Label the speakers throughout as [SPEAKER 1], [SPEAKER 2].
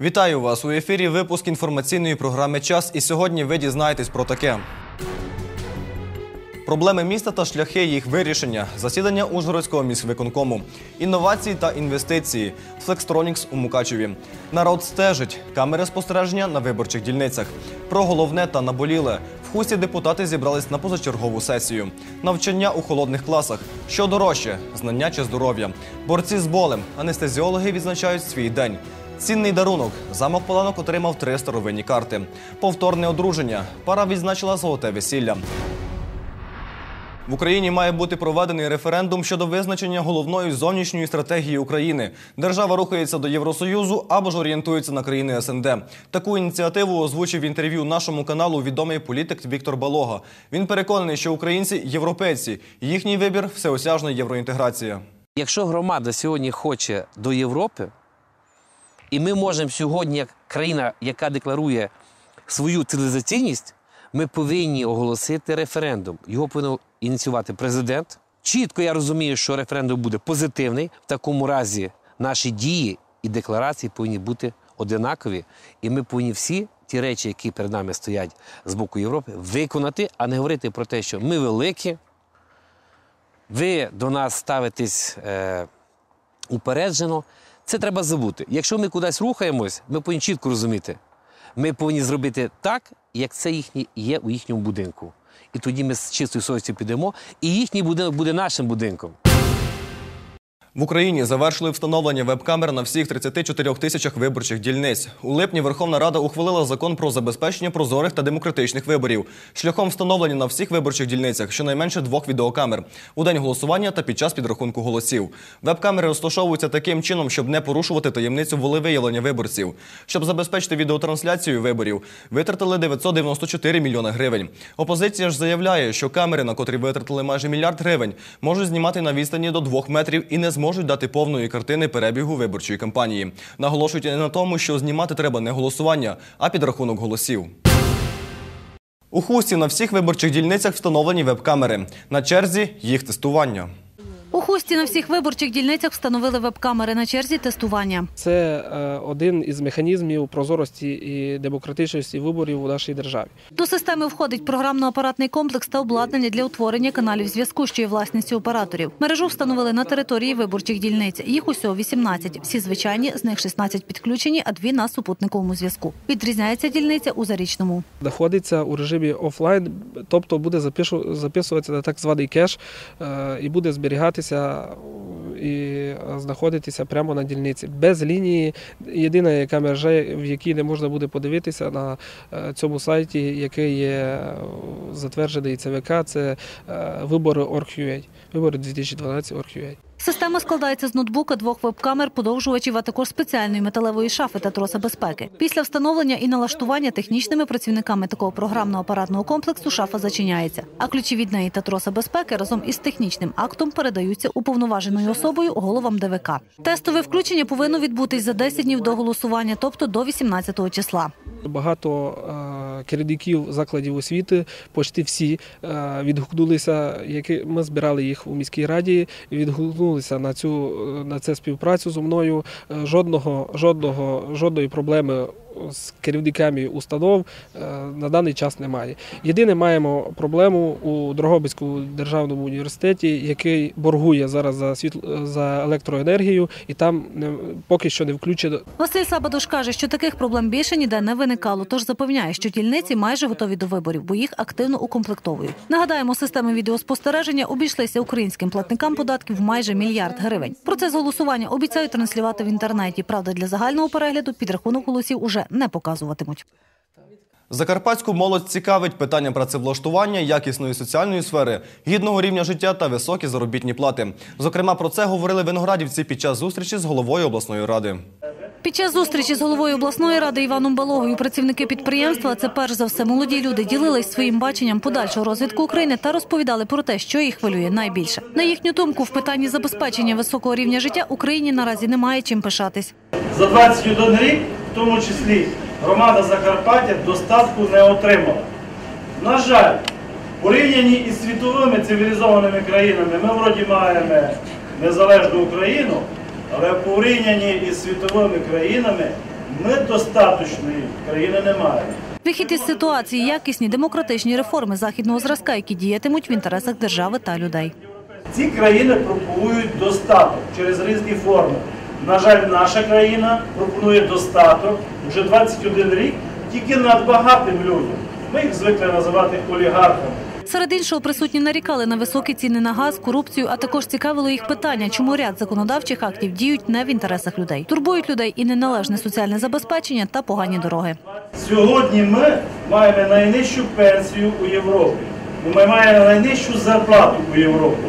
[SPEAKER 1] Вітаю вас у ефірі. Випуск інформаційної програми Час. І сьогодні ви дізнаєтесь про таке. Проблеми міста та шляхи їх вирішення, засідання Ужгородського міськвиконкому, інновації та інвестиції, Флекстронікс у Мукачеві. Народ стежить, камери спостереження на виборчих дільницях. Про головне та наболіле. В хусті депутати зібрались на позачергову сесію. Навчання у холодних класах. Що дорожче знання чи здоров'я. Борці з болем, анестезіологи відзначають свій день. Цінний дарунок. Замок Поланок отримав три старовинні карти. Повторне одруження. Пара відзначила золоте весілля. В Україні має бути проведений референдум щодо визначення головної зовнішньої стратегії України. Держава рухається до Євросоюзу або ж орієнтується на країни СНД. Таку ініціативу озвучив в інтерв'ю нашому каналу відомий політик Віктор Балога. Він переконаний, що українці європейці. Їхній вибір всеосяжна євроінтеграція.
[SPEAKER 2] Якщо громада сьогодні хоче до Європи, і ми можемо сьогодні, як країна, яка декларує свою цивілізаційність, ми повинні оголосити референдум. Його повинен ініціювати президент. Чітко я розумію, що референдум буде позитивний. В такому разі наші дії і декларації повинні бути одинакові, і ми повинні всі ті речі, які перед нами стоять з боку Європи, виконати, а не говорити про те, що ми великі, ви до нас ставитесь е, упереджено. Це треба забути. Якщо ми кудись рухаємось, ми повинні чітко розуміти. Ми повинні зробити так, як це їхнє є у їхньому будинку. І тоді ми з чистою совістю підемо, і їхній будинок буде нашим будинком.
[SPEAKER 1] В Україні завершили встановлення веб-камер на всіх 34 тисячах виборчих дільниць. У липні Верховна Рада ухвалила закон про забезпечення прозорих та демократичних виборів шляхом встановлення на всіх виборчих дільницях щонайменше двох відеокамер у день голосування та під час підрахунку голосів. Веб-камери розташовуються таким чином, щоб не порушувати таємницю волевиявлення виборців. Щоб забезпечити відеотрансляцію виборів, витратили 994 мільйони гривень. Опозиція ж заявляє, що камери, на котрі витратили майже мільярд гривень, можуть знімати на відстані до двох метрів і не зможуть дати повної картини перебігу виборчої кампанії. Наголошують не на тому, що знімати треба не голосування, а підрахунок голосів. У хусті на всіх виборчих дільницях встановлені веб-камери. На черзі їх тестування.
[SPEAKER 3] У хусті на всіх виборчих дільницях встановили веб-камери на черзі тестування.
[SPEAKER 4] Це е, один із механізмів прозорості і демократичності виборів у нашій державі.
[SPEAKER 3] До системи входить програмно-апаратний комплекс та обладнання для утворення каналів зв'язку, що є власністю операторів. Мережу встановили на території виборчих дільниць. Їх усього 18. Всі звичайні, з них 16 підключені, а дві на супутниковому зв'язку. Відрізняється дільниця у зарічному.
[SPEAKER 4] Знаходиться у режимі офлайн, тобто буде записуватися на так званий кеш е, і буде зберігатися і знаходитися прямо на дільниці. Без лінії єдина яка мережа, в якій не можна буде подивитися на е, цьому сайті, який є е, затверджений ЦВК, це е, вибори Org.ua. Вибори 2012 Org.ua.
[SPEAKER 3] Система складається з ноутбука, двох веб-камер, подовжувачів, а також спеціальної металевої шафи та троса безпеки. Після встановлення і налаштування технічними працівниками такого програмно-апаратного комплексу шафа зачиняється. А ключі від неї та троса безпеки разом із технічним актом передаються уповноваженою особою головам ДВК. Тестове включення повинно відбутись за 10 днів до голосування, тобто до 18 числа.
[SPEAKER 4] Багато е, керівників закладів освіти, почти всі е, відгукнулися, які ми збирали їх у міській раді, відгукнулися на цю на це співпрацю зо мною. Е, Жодного, жодного, жодної проблеми з керівниками установ е, на даний час немає. Єдине, маємо проблему у Дрогобицькому державному університеті, який боргує зараз за світло за електроенергію, і там не, поки що не включено
[SPEAKER 3] Василь Сабадуш каже, що таких проблем більше ніде не виникало, тож запевняє, що дільниці майже готові до виборів, бо їх активно укомплектовують. Нагадаємо, системи відеоспостереження обійшлися українським платникам податків майже мільярд гривень. Процес голосування обіцяють транслювати в інтернеті. Правда, для загального перегляду підрахунок голосів уже не показуватимуть.
[SPEAKER 1] Закарпатську молодь цікавить питання працевлаштування, якісної соціальної сфери, гідного рівня життя та високі заробітні плати. Зокрема, про це говорили виноградівці під час зустрічі з головою обласної ради.
[SPEAKER 3] Під час зустрічі з головою обласної ради Іваном Балогою працівники підприємства, це перш за все молоді люди, ділились своїм баченням подальшого розвитку України та розповідали про те, що їх хвилює найбільше. На їхню думку, в питанні забезпечення високого рівня життя Україні наразі немає чим пишатись.
[SPEAKER 5] За 21 рік, тому числі громада Закарпаття, достатку не отримала. На жаль, порівняні із світовими цивілізованими країнами, ми вроді маємо незалежну Україну, але порівняні із світовими країнами Ми достаточної країни не маємо.
[SPEAKER 3] Вихід із ситуації якісні демократичні реформи західного зразка, які діятимуть в інтересах держави та людей.
[SPEAKER 5] Ці країни пропонують достаток через різні форми. На жаль, наша країна пропонує достаток вже 21 рік тільки надбагатим людям. Ми їх звикли називати олігархами.
[SPEAKER 3] Серед іншого присутні нарікали на високі ціни на газ, корупцію, а також цікавило їх питання, чому ряд законодавчих актів діють не в інтересах людей. Турбують людей і неналежне соціальне забезпечення та погані дороги.
[SPEAKER 5] Сьогодні ми маємо найнижчу пенсію у Європі. Ми маємо найнижчу зарплату у Європі.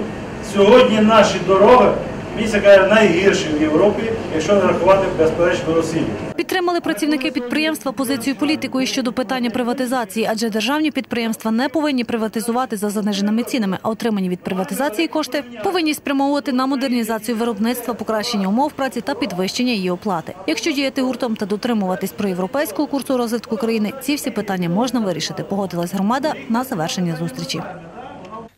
[SPEAKER 5] Сьогодні наші дороги, місце каже, найгірші в Європі, якщо не рахувати безперечно Росію.
[SPEAKER 3] Підтримали працівники підприємства позицію політикою щодо питання приватизації, адже державні підприємства не повинні приватизувати за заниженими цінами, а отримані від приватизації кошти повинні спрямовувати на модернізацію виробництва, покращення умов праці та підвищення її оплати. Якщо діяти гуртом та дотримуватись проєвропейського курсу розвитку країни, ці всі питання можна вирішити. Погодилась громада на завершення зустрічі.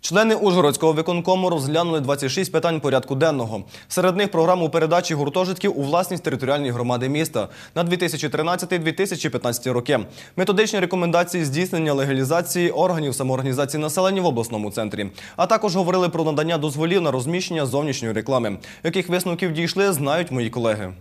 [SPEAKER 1] Члени Ужгородського виконкому розглянули 26 питань порядку денного. Серед них програму передачі гуртожитків у власність територіальної громади міста на 2013-2015 роки. Методичні рекомендації здійснення легалізації органів самоорганізації населення в обласному центрі. А також говорили про надання дозволів на розміщення зовнішньої реклами. Яких висновків дійшли, знають мої колеги.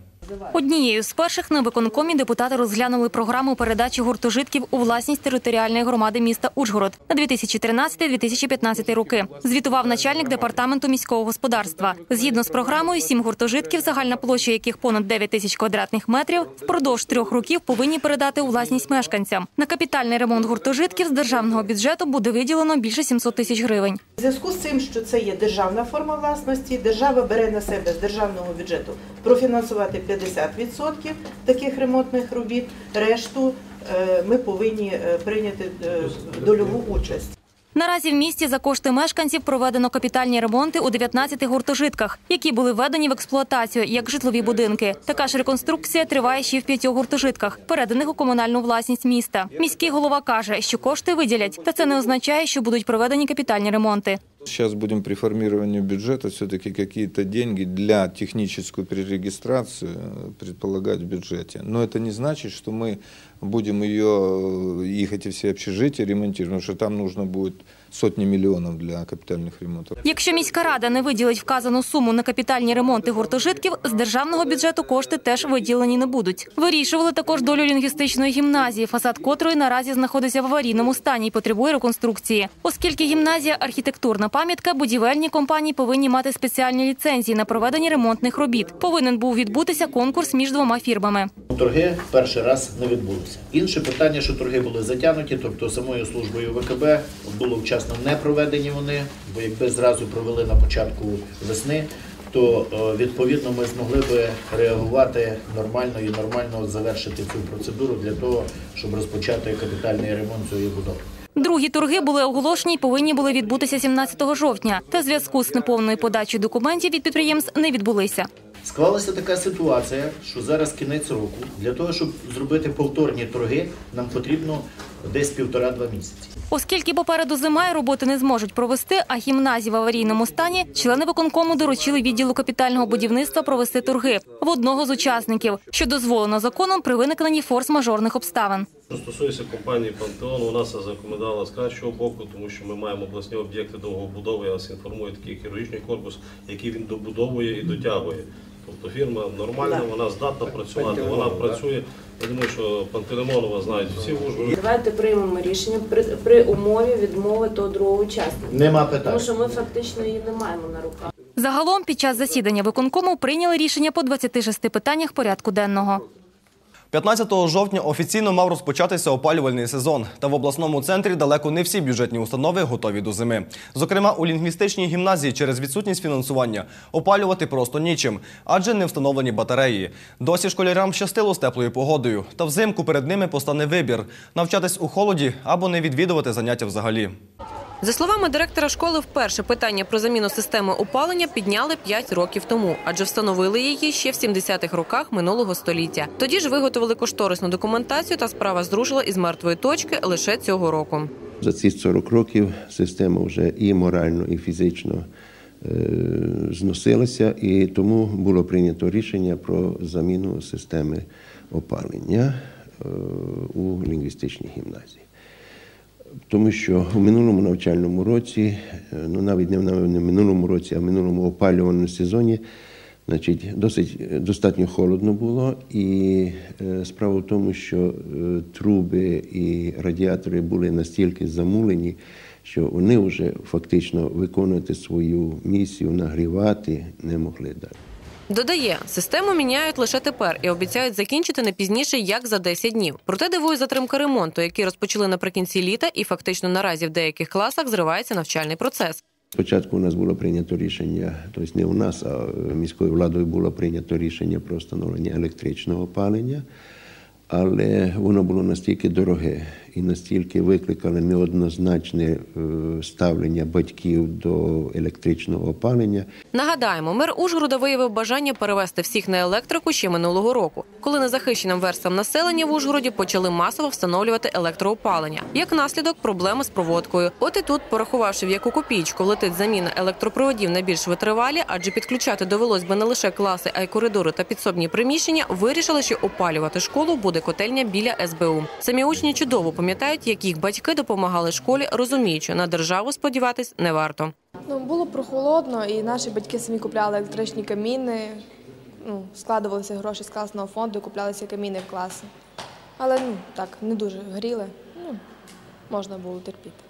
[SPEAKER 6] Однією з перших на виконкомі депутати розглянули програму передачі гуртожитків у власність територіальної громади міста Ужгород на 2013-2015 роки. Звітував начальник департаменту міського господарства. Згідно з програмою, сім гуртожитків, загальна площа яких понад 9 тисяч квадратних метрів, впродовж трьох років повинні передати у власність мешканцям. На капітальний ремонт гуртожитків з державного бюджету буде виділено більше 700 тисяч гривень.
[SPEAKER 7] В зв'язку з цим, що це є державна форма власності, держава бере на себе з державного бюджету профінансувати 50% таких ремонтних робіт. Решту е, ми повинні е, прийняти е, дольову участь.
[SPEAKER 6] Наразі в місті за кошти мешканців проведено капітальні ремонти у 19 гуртожитках, які були введені в експлуатацію як житлові будинки. Така ж реконструкція триває ще в п'ятьох гуртожитках, переданих у комунальну власність міста. Міський голова каже, що кошти виділять, та це не означає, що будуть проведені капітальні ремонти.
[SPEAKER 8] Сейчас будем при формировании бюджета все-таки какие-то деньги для техническую перерегистрацию э, предполагать в бюджете. Но это не значит, что мы будем ее, э, их эти все общежития ремонтировать, потому что там нужно будет сотни миллионов для капитальных ремонтов.
[SPEAKER 6] Якщо міська рада не виділить вказану суму на капітальні ремонти гуртожитків, з державного бюджету кошти теж виділені не будуть. Вирішували також долю лінгвістичної гімназії, фасад котрої наразі знаходиться в аварійному стані і потребує реконструкції. Оскільки гімназія архітектурна пам'ятка, будівельні компанії повинні мати спеціальні ліцензії на проведення ремонтних робіт. Повинен був відбутися конкурс між двома фірмами.
[SPEAKER 9] Торги перший раз не відбулися. Інше питання, що торги були затягнуті, тобто самою службою ВКБ було вчасно не проведені вони, бо якби зразу провели на початку весни, то е, відповідно ми змогли би реагувати нормально і нормально завершити цю процедуру для того, щоб розпочати капітальний ремонт цієї будови.
[SPEAKER 6] Другі торги були оголошені і повинні були відбутися 17 жовтня. Та в зв'язку з неповною подачею документів від підприємств не відбулися.
[SPEAKER 9] Склалася така ситуація, що зараз кінець року. Для того, щоб зробити повторні торги, нам потрібно десь півтора-два місяці.
[SPEAKER 6] Оскільки попереду зима і роботи не зможуть провести, а гімназії в аварійному стані, члени виконкому доручили відділу капітального будівництва провести торги в одного з учасників, що дозволено законом при виникненні форс-мажорних обставин.
[SPEAKER 10] Що стосується компанії Пантеон, вона це закомендала з кращого боку, тому що ми маємо обласні об'єкти довгобудови. Я вас інформую такий хірургічний корпус, який він добудовує і дотягує. Тобто фірма нормальна, вона здатна працювати, вона працює. Я думаю, що Пантелеймонова знають всі в Ужгороді.
[SPEAKER 11] Давайте приймемо рішення при, при умові відмови того другого учасника.
[SPEAKER 9] Нема питань.
[SPEAKER 11] Тому що ми фактично її не маємо на руках.
[SPEAKER 6] Загалом під час засідання виконкому прийняли рішення по 26 питаннях порядку денного.
[SPEAKER 1] 15 жовтня офіційно мав розпочатися опалювальний сезон. Та в обласному центрі далеко не всі бюджетні установи готові до зими. Зокрема, у лінгвістичній гімназії через відсутність фінансування опалювати просто нічим, адже не встановлені батареї. Досі школярам щастило з теплою погодою. Та взимку перед ними постане вибір навчатись у холоді або не відвідувати заняття взагалі.
[SPEAKER 12] За словами директора школи, вперше питання про заміну системи опалення підняли 5 років тому, адже встановили її ще в 70-х роках минулого століття. Тоді ж виготовили кошторисну документацію, та справа зрушила із мертвої точки лише цього року.
[SPEAKER 13] За ці 40 років система вже і морально, і фізично е, зносилася, і тому було прийнято рішення про заміну системи опалення е, у лінгвістичній гімназії. Тому що у минулому навчальному році, е, ну навіть не в минулому році, а в минулому опалювальному сезоні, значить, досить е, достатньо холодно було. І е, справа в тому, що труби і радіатори були настільки замулені, що вони вже фактично виконувати свою місію, нагрівати не могли далі.
[SPEAKER 12] Додає, систему міняють лише тепер і обіцяють закінчити не пізніше, як за 10 днів. Проте дивує затримка ремонту, який розпочали наприкінці літа, і фактично наразі в деяких класах зривається навчальний процес.
[SPEAKER 13] Спочатку у нас було прийнято рішення, тобто не у нас, а міською владою було прийнято рішення про встановлення електричного опалення, але воно було настільки дороге і настільки викликало неоднозначне е, ставлення батьків до електричного опалення.
[SPEAKER 12] Нагадаємо, мер Ужгорода виявив бажання перевести всіх на електрику ще минулого року, коли незахищеним верствам населення в Ужгороді почали масово встановлювати електроопалення. Як наслідок, проблеми з проводкою. От і тут, порахувавши в яку копійку влетить заміна електропроводів на більш витривалі, адже підключати довелось би не лише класи, а й коридори та підсобні приміщення, вирішили, що опалювати школу буде котельня біля СБУ. Самі учні чудово пам'ятають, як їх батьки допомагали школі, розуміючи, на державу сподіватись не варто.
[SPEAKER 14] Ну, було прохолодно, і наші батьки самі купляли електричні каміни. Ну, складувалися гроші з класного фонду, куплялися каміни в класи. Але ну, так, не дуже гріли. Ну, можна було терпіти.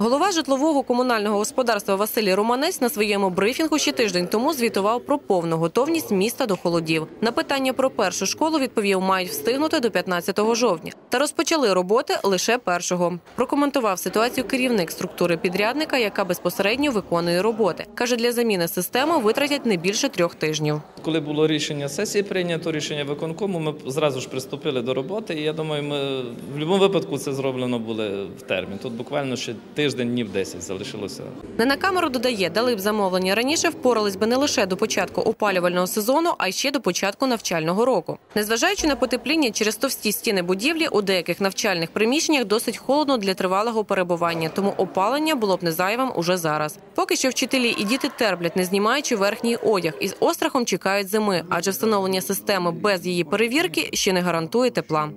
[SPEAKER 12] Голова житлового комунального господарства Василій Романець на своєму брифінгу ще тиждень тому звітував про повну готовність міста до холодів. На питання про першу школу відповів, мають встигнути до 15 жовтня. Та розпочали роботи лише першого. Прокоментував ситуацію керівник структури підрядника, яка безпосередньо виконує роботи. каже, для заміни системи витратять не більше трьох тижнів.
[SPEAKER 15] Коли було рішення сесії прийнято, рішення виконкому, ми зразу ж приступили до роботи. І я думаю, ми в будь-якому випадку це зроблено буде в термін. Тут буквально ще тиждень, днів 10 залишилося.
[SPEAKER 12] Не на камеру додає, дали б замовлення раніше, впорались би не лише до початку опалювального сезону, а й ще до початку навчального року. Незважаючи на потепління через товсті стіни будівлі, у деяких навчальних приміщеннях досить холодно для тривалого перебування, тому опалення було б не зайвим уже зараз. Поки що вчителі і діти терплять, не знімаючи верхній одяг, і з острахом чекають зими, адже встановлення системи без її перевірки ще не гарантує тепла.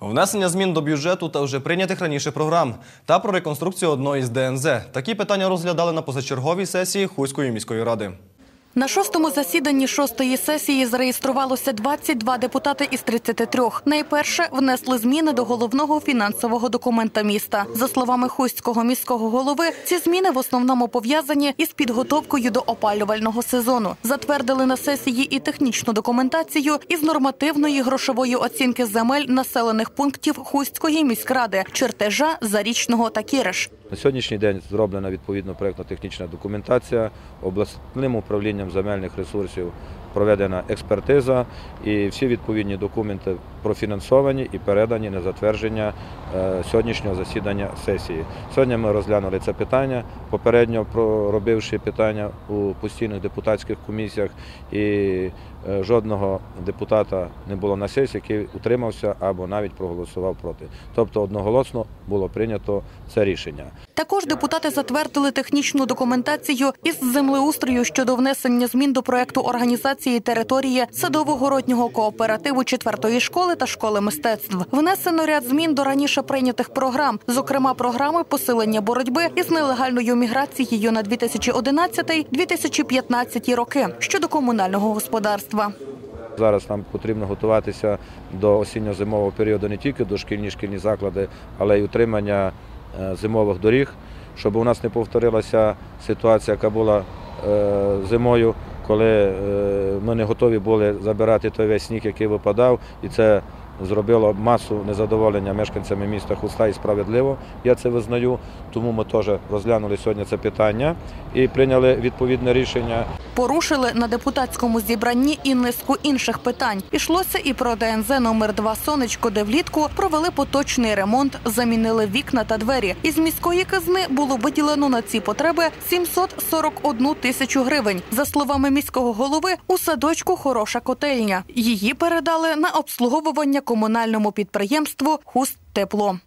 [SPEAKER 1] Внесення змін до бюджету та вже прийнятих раніше програм та про реконструкцію одної з ДНЗ. Такі питання розглядали на позачерговій сесії Хуської міської ради.
[SPEAKER 16] На шостому засіданні шостої сесії зареєструвалося 22 депутати із 33. Найперше внесли зміни до головного фінансового документа міста. За словами Хустського міського голови, ці зміни в основному пов'язані із підготовкою до опалювального сезону. Затвердили на сесії і технічну документацію із нормативної грошової оцінки земель населених пунктів Хустської міськради, чертежа Зарічного та Кіриш.
[SPEAKER 17] На сьогоднішній день зроблена відповідно проєктно-технічна документація обласним управлінням земельних ресурсів проведена експертиза і всі відповідні документи профінансовані і передані на затвердження е, сьогоднішнього засідання сесії. Сьогодні ми розглянули це питання, попередньо проробивши питання у постійних депутатських комісіях, і жодного депутата не було на сесії, який утримався або навіть проголосував проти. Тобто одноголосно було прийнято це рішення.
[SPEAKER 16] Також депутати затвердили технічну документацію із землеустрою щодо внесення змін до проекту організації території садово-городнього кооперативу четвертої школи та школи мистецтв. Внесено ряд змін до раніше прийнятих програм, зокрема програми посилення боротьби із нелегальною міграцією на 2011-2015 роки щодо комунального господарства.
[SPEAKER 17] Зараз нам потрібно готуватися до осінньо-зимового періоду не тільки до шкільні заклади, але й утримання е, зимових доріг, щоб у нас не повторилася ситуація, яка була е, зимою, коли е, ми не готові були забирати той весь сніг, який випадав, і це зробило масу незадоволення мешканцями міста Хуста і справедливо. Я це визнаю. Тому ми теж розглянули сьогодні це питання і прийняли відповідне рішення.
[SPEAKER 16] Порушили на депутатському зібранні і низку інших питань. Ішлося і про ДНЗ номер 2 сонечко, де влітку провели поточний ремонт, замінили вікна та двері. Із міської казни було виділено на ці потреби 741 тисячу гривень. За словами міського голови, у садочку хороша котельня. Її передали на обслуговування комунальному підприємству Хуст Тепло.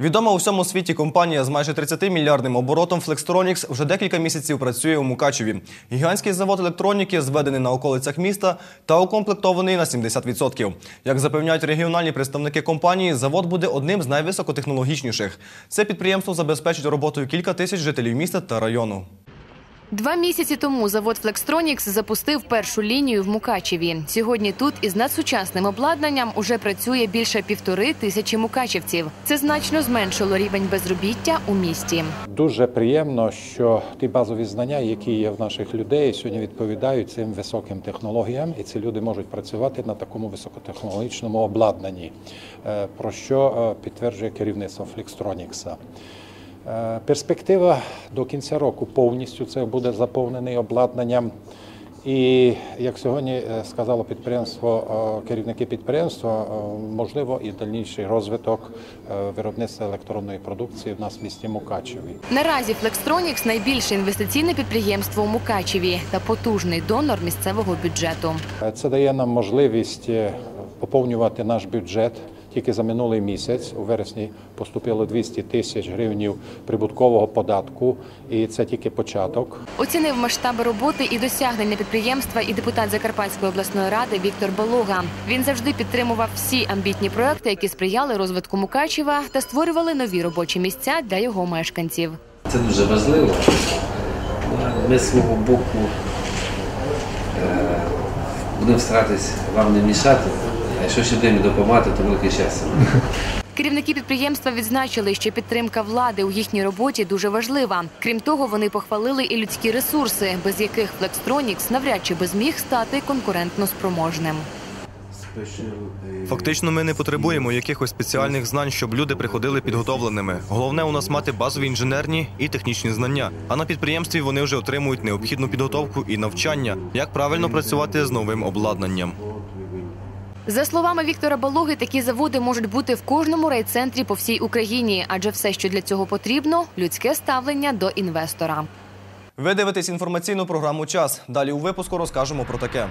[SPEAKER 1] Відома у всьому світі компанія з майже 30 мільярдним оборотом Flextronics вже декілька місяців працює у Мукачеві. Гігантський завод електроніки зведений на околицях міста та укомплектований на 70%. Як запевняють регіональні представники компанії, завод буде одним з найвисокотехнологічніших. Це підприємство забезпечить роботою кілька тисяч жителів міста та району.
[SPEAKER 18] Два місяці тому завод Flextronics запустив першу лінію в Мукачеві. Сьогодні тут із надсучасним обладнанням уже працює більше півтори тисячі мукачевців. Це значно зменшило рівень безробіття у місті.
[SPEAKER 19] Дуже приємно, що ті базові знання, які є в наших людей, сьогодні відповідають цим високим технологіям, і ці люди можуть працювати на такому високотехнологічному обладнанні, е, про що е, підтверджує керівництво Flextronics. Е, Перспектива до кінця року повністю це буде заповнений обладнанням. І як сьогодні е, сказало підприємство, е, керівники підприємства, можливо і дальніший розвиток виробництва електронної продукції в нас в місті Мукачеві.
[SPEAKER 18] Наразі Flextronics – найбільше інвестиційне підприємство у Мукачеві та потужний донор місцевого бюджету.
[SPEAKER 19] Це дає нам можливість поповнювати наш бюджет. Тільки за минулий місяць у вересні поступило 200 тисяч гривнів прибуткового податку, і це тільки початок.
[SPEAKER 18] Оцінив масштаби роботи і досягнення підприємства і депутат Закарпатської обласної ради Віктор Балога. Він завжди підтримував всі амбітні проекти, які сприяли розвитку Мукачева та створювали нові робочі місця для його мешканців.
[SPEAKER 2] Це дуже важливо. Ми свого боку е, будемо старатись вам не мішати. А якщо ще будемо допомагати, то велике щастя.
[SPEAKER 18] Керівники підприємства відзначили, що підтримка влади у їхній роботі дуже важлива. Крім того, вони похвалили і людські ресурси, без яких Flextronics навряд чи би зміг стати конкурентно спроможним.
[SPEAKER 1] Фактично, ми не потребуємо якихось спеціальних знань, щоб люди приходили підготовленими. Головне у нас мати базові інженерні і технічні знання. А на підприємстві вони вже отримують необхідну підготовку і навчання, як правильно працювати з новим обладнанням.
[SPEAKER 18] За словами Віктора Балоги, такі заводи можуть бути в кожному райцентрі по всій Україні, адже все, що для цього потрібно людське ставлення до інвестора.
[SPEAKER 1] Ви дивитесь інформаційну програму Час. Далі у випуску розкажемо про таке.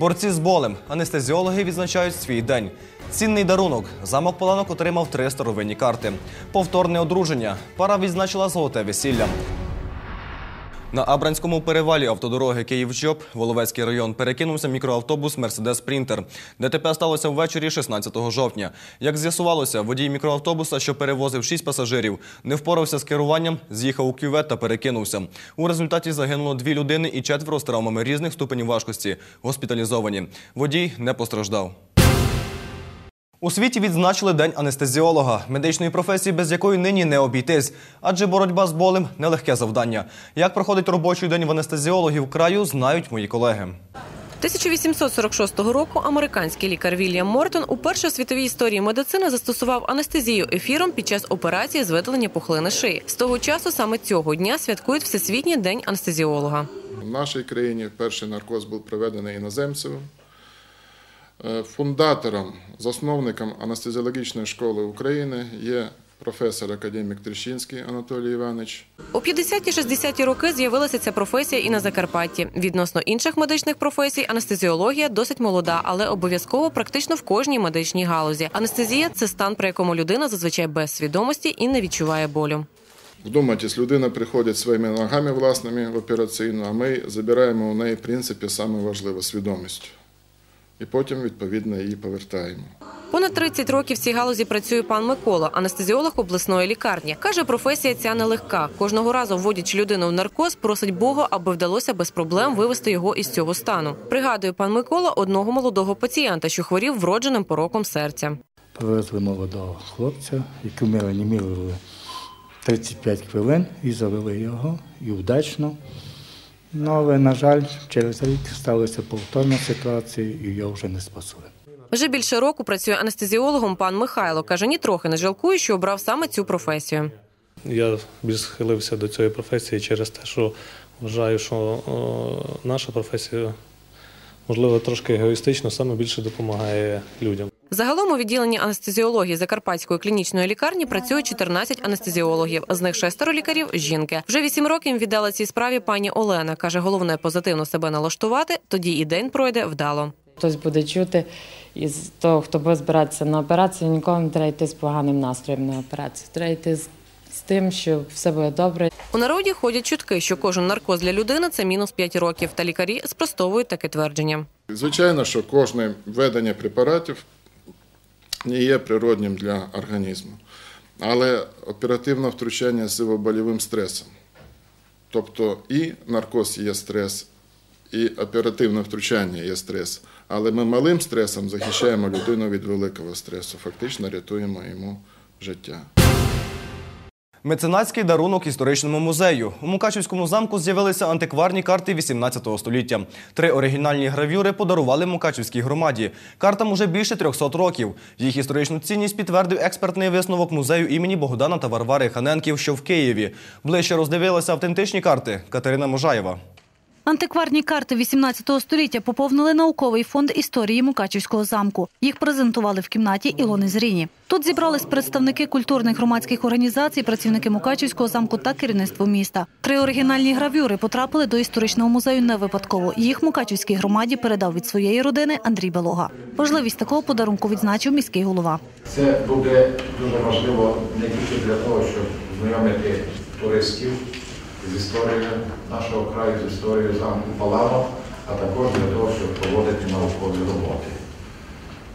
[SPEAKER 1] Борці з болем. Анестезіологи відзначають свій день. Цінний дарунок. Замок Поланок отримав три старовинні карти. Повторне одруження. Пара відзначила золоте весілля. На Абранському перевалі автодороги Київ-Чоп, Воловецький район, перекинувся мікроавтобус Мерседес Спрінтер. ДТП сталося ввечері 16 жовтня. Як з'ясувалося, водій мікроавтобуса, що перевозив шість пасажирів, не впорався з керуванням, з'їхав у кювет та перекинувся. У результаті загинуло дві людини і четверо з травмами різних ступенів важкості. Госпіталізовані. Водій не постраждав. У світі відзначили День анестезіолога, медичної професії, без якої нині не обійтись. Адже боротьба з болем – нелегке завдання. Як проходить робочий день в анестезіологів краю, знають мої колеги.
[SPEAKER 12] 1846 року американський лікар Вільям Мортон уперше в світовій історії медицини застосував анестезію ефіром під час операції з видалення пухлини шиї. З того часу саме цього дня святкують Всесвітній день анестезіолога.
[SPEAKER 20] В нашій країні перший наркоз був проведений іноземцем. Е, Фундатором, засновником анестезіологічної школи України є професор академік Трещинський Анатолій Іванович.
[SPEAKER 12] У 50-60-ті роки з'явилася ця професія і на Закарпатті. Відносно інших медичних професій, анестезіологія досить молода, але обов'язково практично в кожній медичній галузі. Анестезія це стан, при якому людина зазвичай без свідомості і не відчуває болю.
[SPEAKER 20] Вдумайтесь, людина приходить своїми ногами власними в операційну, а ми забираємо у неї, в принципі, саме важливе свідомість. І потім, відповідно, її повертаємо.
[SPEAKER 12] Понад 30 років в цій галузі працює пан Микола, анестезіолог обласної лікарні. Каже, професія ця нелегка. Кожного разу, вводячи людину в наркоз, просить Бога, аби вдалося без проблем вивести його із цього стану. Пригадує пан Микола одного молодого пацієнта, що хворів вродженим пороком серця.
[SPEAKER 21] Привезли молодого хлопця, який ми реанімували 35 хвилин і завели його і вдачно. Ну, але, на жаль, через рік сталася повторна ситуація і його вже не спасли.
[SPEAKER 12] Вже більше року працює анестезіологом пан Михайло. Каже, нітрохи не жалкує, що обрав саме цю професію.
[SPEAKER 22] Я більш схилився до цієї професії через те, що вважаю, що о, наша професія, можливо, трошки егоїстично, саме більше допомагає людям.
[SPEAKER 12] Загалом у відділенні анестезіології Закарпатської клінічної лікарні працює 14 анестезіологів. З них шестеро лікарів жінки. Вже вісім років віддала цій справі пані Олена. каже, головне позитивно себе налаштувати, тоді і день пройде вдало.
[SPEAKER 23] Хтось буде чути із того, хто буде збиратися на операцію, нікому не треба йти з поганим настроєм на операцію. Треба йти з, з тим, що все буде добре.
[SPEAKER 12] У народі ходять чутки, що кожен наркоз для людини це мінус 5 років, та лікарі спростовують таке твердження.
[SPEAKER 20] Звичайно, що кожне введення препаратів не є природнім для організму, але оперативне втручання з болівим стресом. Тобто і наркоз є стрес, і оперативне втручання є стрес. Але ми малим стресом захищаємо людину від великого стресу, фактично рятуємо йому життя.
[SPEAKER 1] Меценатський дарунок історичному музею. У Мукачівському замку з'явилися антикварні карти 18 століття. Три оригінальні гравюри подарували Мукачівській громаді. Картам уже більше 300 років. Їх історичну цінність підтвердив експертний висновок музею імені Богдана та Варвари Ханенків, що в Києві. Ближче роздивилися автентичні карти Катерина Можаєва.
[SPEAKER 3] Антикварні карти 18 століття поповнили науковий фонд історії Мукачівського замку. Їх презентували в кімнаті Ілони Зріні. Тут зібрались представники культурних громадських організацій, працівники Мукачівського замку та керівництво міста. Три оригінальні гравюри потрапили до історичного музею не випадково. Їх Мукачівській громаді передав від своєї родини Андрій Белога. Важливість такого подарунку відзначив міський голова.
[SPEAKER 24] Це буде дуже важливо не тільки для того, щоб знайомити туристів з історією нашого краю, з історією замку Палано, а також для того, щоб проводити наукові роботи.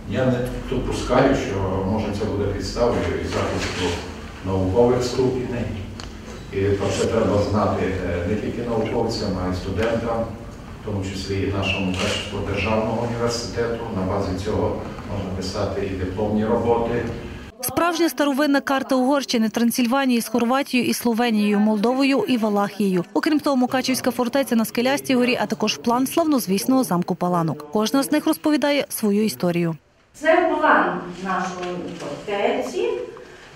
[SPEAKER 24] Я не допускаю, що може це буде підставою і захисту наукових ступеней. І про це треба знати е, не тільки науковцям, а й студентам, в тому числі і нашому державного університету. На базі цього можна писати і дипломні роботи.
[SPEAKER 3] Справжня старовинна карта Угорщини, Трансильванії з Хорватією і Словенією, Молдовою і Валахією. Окрім того, Мукачівська фортеця на Скелястій горі, а також план славнозвісного замку Паланок. Кожна з них розповідає свою історію.
[SPEAKER 25] Це план нашої фортеці.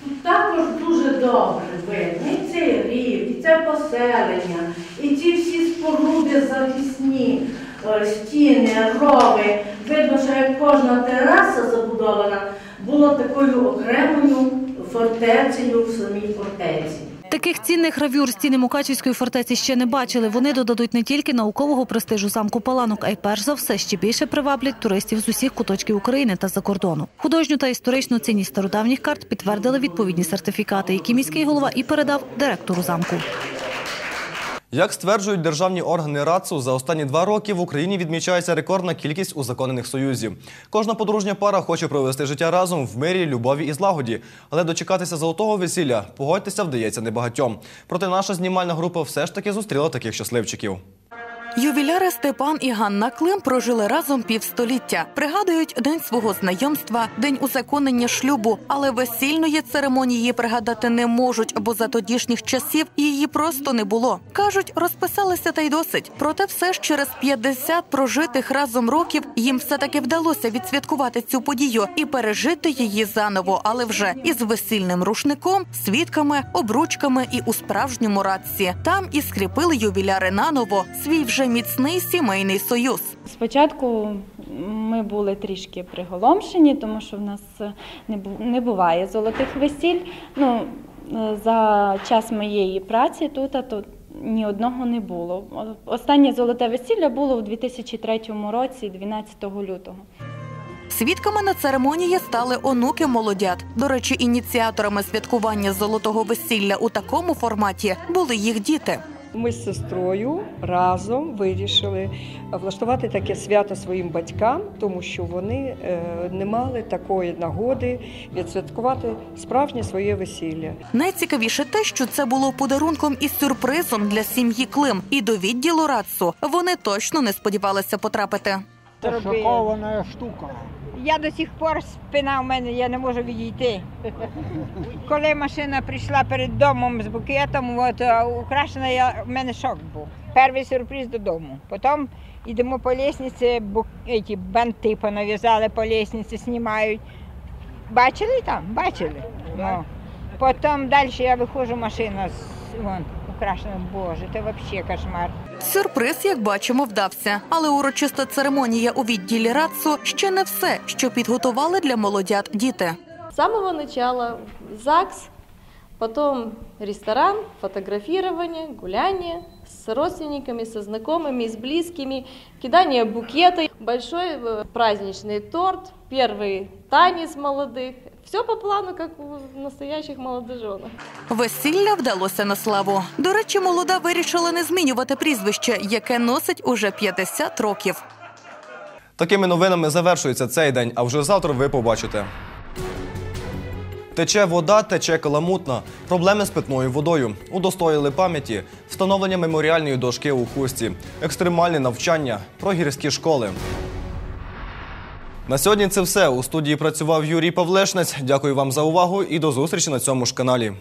[SPEAKER 25] Тут також дуже добре видно і цей рів, і це поселення, і ці всі споруди захисні, е, стіни, рови. Видно, що як кожна тераса забудована, була такою окремою фортецею в самій фортеці.
[SPEAKER 3] Таких цінних гравюр стіни Мукачівської фортеці ще не бачили. Вони додадуть не тільки наукового престижу замку Паланок, а й перш за все ще більше приваблять туристів з усіх куточків України та за кордону. Художню та історичну цінність стародавніх карт підтвердили відповідні сертифікати, які міський голова і передав директору замку.
[SPEAKER 1] Як стверджують державні органи РАЦУ, за останні два роки в Україні відмічається рекордна кількість узаконених союзів. Кожна подружня пара хоче провести життя разом в мирі, любові і злагоді. Але дочекатися золотого весілля, погодьтеся, вдається небагатьом. Проте наша знімальна група все ж таки зустріла таких щасливчиків.
[SPEAKER 16] Ювіляри Степан і Ганна Клим прожили разом півстоліття. Пригадують день свого знайомства, день узаконення шлюбу, але весільної церемонії пригадати не можуть, бо за тодішніх часів її просто не було. кажуть, розписалися та й досить. Проте, все ж через 50 прожитих разом років їм все таки вдалося відсвяткувати цю подію і пережити її заново, але вже із весільним рушником, свідками, обручками і у справжньому радці. Там і скріпили ювіляри наново свій вже міцний сімейний союз.
[SPEAKER 26] Спочатку ми були трішки приголомшені, тому що в нас не буває золотих весіль. Ну, е, за час моєї праці тут а то ні одного не було. Останнє золоте весілля було у 2003 році, 12 лютого.
[SPEAKER 16] Свідками на церемонії стали онуки молодят. До речі, ініціаторами святкування золотого весілля у такому форматі були їх діти.
[SPEAKER 27] Ми з сестрою разом вирішили влаштувати таке свято своїм батькам, тому що вони е, не мали такої нагоди відсвяткувати справжнє своє весілля.
[SPEAKER 16] Найцікавіше те, що це було подарунком і сюрпризом для сім'ї Клим. І до відділу Рацу вони точно не сподівалися потрапити.
[SPEAKER 28] Шокована штука. Я до сих пор спина у мене, я не можу відійти. Коли машина прийшла перед домом з букетом, от, е, украшена, я, в мене шок був. Перший сюрприз додому. Потім йдемо по лестниці, бу, ці банти понав'язали по лестниці, знімають. Бачили там? Бачили? Ну. Потім далі я виходжу, машина з- вон, украшена. Боже, це взагалі кошмар.
[SPEAKER 16] Сюрприз, як бачимо, вдався. Але урочиста церемонія у відділі Рацу ще не все, що підготували для молодят діти.
[SPEAKER 29] С самого начала ЗАГС
[SPEAKER 30] Потом ресторан, фотографирование, гуляние с родственниками, со знакомыми, с близкими, кидание букета, большой э, праздничный торт, первый танец молодых. все по плану, как у настоящих молодоженов.
[SPEAKER 16] Весілля вдалося на славу. До речі, молода вирішила не змінювати прізвище, яке носить уже 50 років.
[SPEAKER 1] Такими новинами завершується цей день, а вже завтра ви побачите. Тече вода, тече каламутна. Проблеми з питною водою. Удостоїли пам'яті, встановлення меморіальної дошки у хусті, екстремальне навчання, про гірські школи. На сьогодні це все. У студії працював Юрій Павлешнець. Дякую вам за увагу і до зустрічі на цьому ж каналі.